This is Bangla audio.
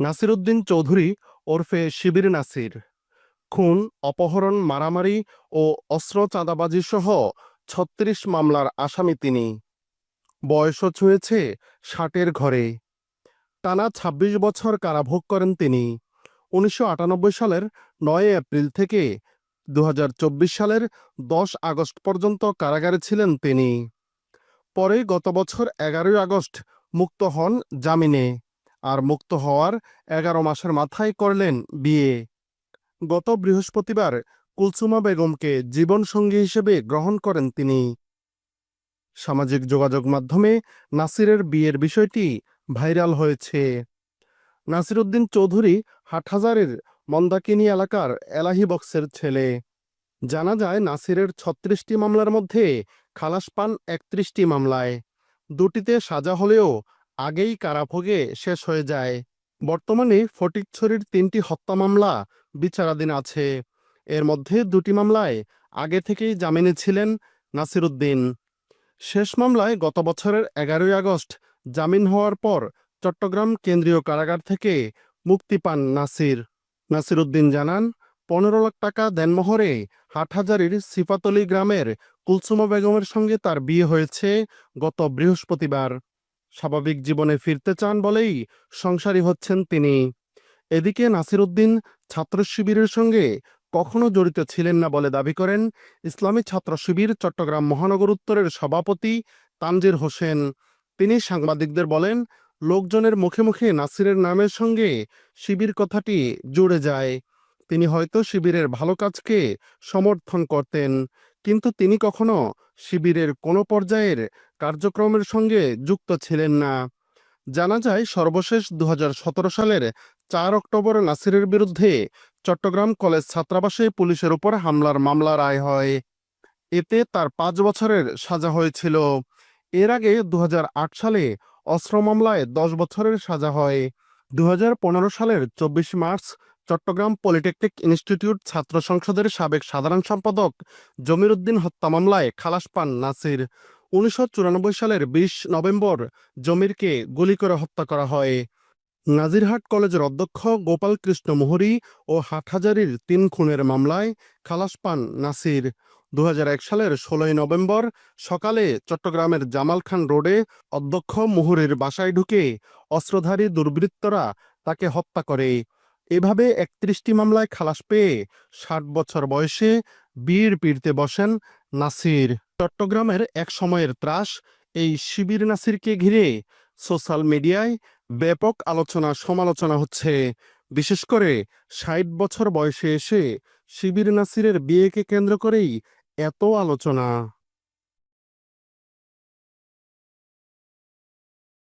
নাসিরউদ্দিন চৌধুরী ওরফে শিবির নাসির। খুন, অপহরণ, মারামারি ও অস্ত্র চাঁদাবাজি সহ ছত্রিশ মামলার আসামি তিনি। বয়সও ছুঁয়েছে ষাটের ঘরে। টানা ২৬ বছর কারাভোগ করেন তিনি। উনিশশো আটানব্বই সালের নয় এপ্রিল থেকে দু হাজার চব্বিশ সালের দশ আগস্ট পর্যন্ত কারাগারে ছিলেন তিনি। পরে গত বছর এগারোই আগস্ট মুক্ত হন জামিনে। আর মুক্ত হওয়ার এগারো মাসের মাথায় করলেন বিয়ে গত বৃহস্পতিবার কুলসুমা বেগমকে জীবনসঙ্গী হিসেবে গ্রহণ করেন তিনি। সামাজিক যোগাযোগ মাধ্যমে নাসিরের বিয়ের বিষয়টি ভাইরাল হয়েছে। নাসিরউদ্দিন চৌধুরী হাটহাজারের মন্দাকিনী এলাকার এলাহি বক্সের ছেলে। জানা যায় নাসিরের ছত্রিশটি মামলার মধ্যে খালাস পান একত্রিশটি মামলায়। দুটিতে সাজা হলেও আগেই কারাভোগে শেষ হয়ে যায়। বর্তমানে ফটিকছড়ির তিনটি হত্যা মামলা বিচারাধীন আছে। এর মধ্যে দুটি মামলায় আগে থেকেই জামিনে ছিলেন নাসিরুদ্দিন। শেষ মামলায় গত বছরের এগারোই আগস্ট জামিন হওয়ার পর চট্টগ্রাম কেন্দ্রীয় কারাগার থেকে মুক্তি পান নাসির। নাসিরুদ্দিন জানান, পনেরো লাখ টাকা দেনমোহরে হাটহাজারির সিফাতলি গ্রামের কুলসুমা বেগমের সঙ্গে তার বিয়ে হয়েছে গত বৃহস্পতিবার। স্বাভাবিক জীবনে ফিরতে চান বলেই সংসারী হচ্ছেন তিনি। এদিকে নাসিরুদ্দিন ছাত্র শিবিরের সঙ্গে কখনো জড়িত ছিলেন না বলে দাবি করেন ইসলামী ছাত্র শিবির চট্টগ্রাম মহানগর উত্তরের সভাপতি তানজির হোসেন। তিনি সাংবাদিকদের বলেন, লোকজনের মুখে মুখে নাসিরের নামের সঙ্গে শিবির কথাটি জুড়ে যায়। তিনি হয়তো শিবিরের ভালো কাজকে সমর্থন করতেন। কিন্তু তিনি কখনো শিবিরের কোনো পর্যায়ের কার্যক্রমের সঙ্গে যুক্ত ছিলেন না। জানা যায়, সর্বশেষ দুহাজার সতেরো সালের চার অক্টোবর নাসিরের বিরুদ্ধে চট্টগ্রাম কলেজ ছাত্রাবাসে পুলিশের উপর হামলার মামলা রায় হয়। এতে তার পাঁচ বছরের সাজা হয়েছিল। এর আগে দু হাজার আট সালে অস্ত্র মামলায় দশ বছরের সাজা হয়। দু হাজার পনেরো সালের চব্বিশ মার্চ চট্টগ্রাম পলিটেকনিক ইনস্টিটিউট ছাত্র সংসদের সাবেক সাধারণ সম্পাদক জমির উদ্দিন হত্যা মামলায় খালাস পান নাসির। উনিশশো চুরানব্বই সালের বিশ নভেম্বর জমিরকে গুলি করে হত্যা করা হয়। নাজিরহাট কলেজের অধ্যক্ষ গোপাল কৃষ্ণ মোহরি ও হাটহাজারির তিন খুনের মামলায় খালাস পান নাসির। দু হাজার এক সালের ষোলোই নভেম্বর সকালে চট্টগ্রামের জামাল খান রোডে অধ্যক্ষ মুহুরির বাসায় ঢুকে অস্ত্রধারী দুর্বৃত্তরা তাকে হত্যা করে। এভাবে একত্রিশটি মামলায় খালাস পেয়ে ষাট বছর বয়সে বীর পিড়তে বসেন নাসির। চট্টগ্রামের এক সময়ের ত্রাস, এই শিবির নাসিরকে ঘিরে সোশ্যাল মিডিয়ায় ব্যাপক আলোচনা সমালোচনা হচ্ছে। বিশেষ করে ষাট বছর বয়সে এসে শিবির নাসিরের বিয়েকে কেন্দ্র করেই এত আলোচনা।